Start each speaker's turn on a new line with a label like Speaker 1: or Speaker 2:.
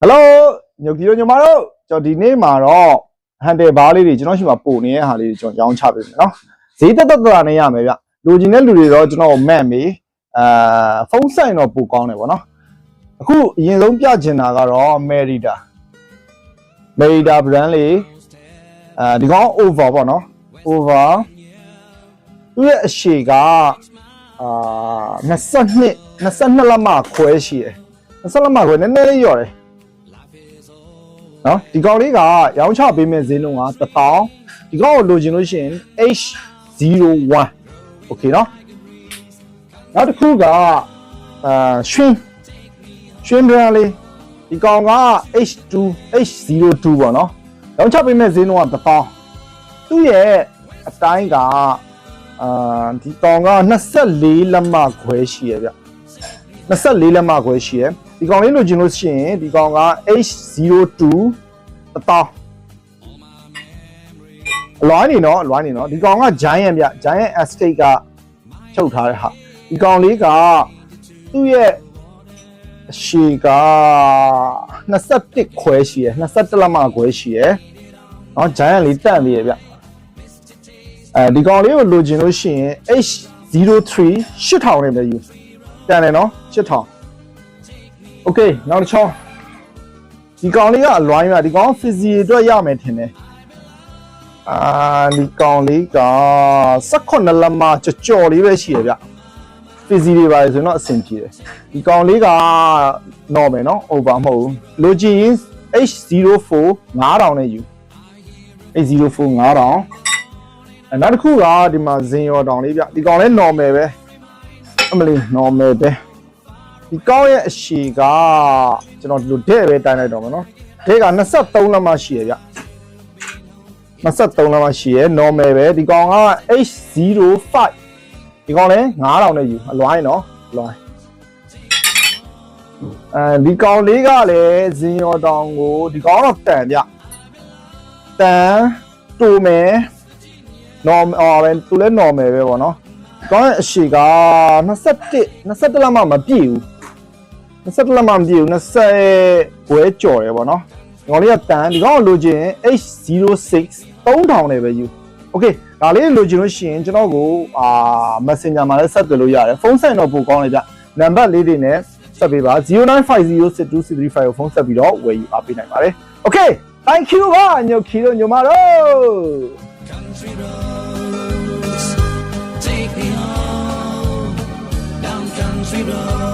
Speaker 1: ဟယ်လိုညိုကီတို့ညီမတို့ကျွန်တော်ဒီနေ့မှာတော့ဟန်တယ်ဘားလေးတွေကျွန်တော်ရှိမှပို့နေတဲ့ဟာလေးတွေကျွန်တော်ရောင်းချပေးမယ်နော်ဈေးတက်တက်တာနဲ့ရမယ်ဗျလိုချင်တဲ့လူတွေတော့ကျွန်တော်မန့်မေးအာဖုန်းဆိုင်တော့ပို့ကောင်းတယ်ဗောနော်အခုအရင်ဆုံးပြချင်တာကတော့ Merida Merida brand လေးအာဒီကောင် over ပေါ့နော် over သူ့ရဲ့အရှည်ကအာ22 22လက်မခွဲရှိတယ်22လက်မခွဲနည်းနည်းလေးလျော့တယ် နော်ဒီကောင်လေးကရောင်းချပေးမဲ့ဈေးနှုန်းက1000ဒီကောင်ကိုလိုချင်လို့ရှိရင် H01 โอเคနော်နောက်တစ်ခုကအာရွှင်ရွှင် brand လေးဒီကောင်က H2 H02 ပေါ့နော်ရောင်းချပေးမဲ့ဈေးနှုန်းက1000သူ့ရဲ့အတိုင်းကအာဒီကောင်က24လက်မခွဲရှိရဗျ 24လက်မခွဲရှိရဒီကောင်လေးလိုချင်လို့ရှိရင်ဒီကောင်က H02 အတောင်းအလွိုင်းနေနော်အလွိုင်းနေနော်ဒီကောင်က giant ဗျ giant estate ကချုပ်ထားတဲ့ဟာဒီကောင်လေးကသူ့ရဲ့အရှည်က21ခွဲရှိရယ်21လက်မခွဲရှိရယ်နော် giant လေးတန့်သေးရယ်ဗျအဲဒီကောင်လေးကိုလိုချင်လို့ရှိရင် H03 8000နဲ့ပဲယူ တန်တယ်နော်8000 Okay နောက်တစ်ချောင်းဒီကောင်လေးကအလွိုင်းပါဒီကောင် physical အတွက်ရမယ်ထင်တယ်အာဒီကောင်လေးက18လမကြော်ကြော်လေးပဲရှိရဗျ physical တွေပါလေဆိုတော့အဆင်ပြေတယ်ဒီကောင်လေးက normal နော် over မဟုတ်ဘူး login H04 9000နဲ့ယူ H04 9000နောက်တစ်ခုကဒီမှာဇင်ရောတောင်လေးဗျဒီကောင်လည်း normal ပဲ အမလီ normal ပဲဒီကောင်းရဲ့အရှည်ကကျွန်တော်ဒီလိုတဲ့ပဲတိုင်းလိုက်တော့မယ်နော်တဲ့က23လက်မရှိရဗျ23လက်မရှိရ normal ပဲဒီကောင်က H05 ဒီကောင်လဲ9000နဲ့ယူအလွိုင်းနော်အလွိုင်းအဲဒီကောင်လေးကလည်းဇင်ရော်တောင်ကိုဒီကောင်တော့တန်ဗျတန်တူမယ် normal အော်ပဲသူလဲ normal ပဲပေါ့နော် ကောင်းရဲ့အရှည်က21 21လက်မမပြည့်ဘူး21လက်မမပြည့်ဘူး20ခွဲကြော်တယ်ပေါ့နော်ဒီကောင်လေးကတန်ဒီကောင်ကိုလိုချင် H06 3000နဲ့ပဲယူโอเคဒါလေးလိုချင်လို့ရှိရင်ကျွန်တော်ကိုအာ Messenger မှာလည်းဆက်သွယ်လို့ရတယ်ဖုန်းဆိုင်တော့ပို့ကောင်းလေဗျနံပါတ်လေးတွေနဲ့ဆက်ပေးပါ09506235ကိုဖုန်းဆက်ပြီးတော့ဝယ်ယူအားပေးနိုင်ပါတယ်โอเค thank you ပါညိုခီတို့ညိုမတို့
Speaker 2: country roads. zero.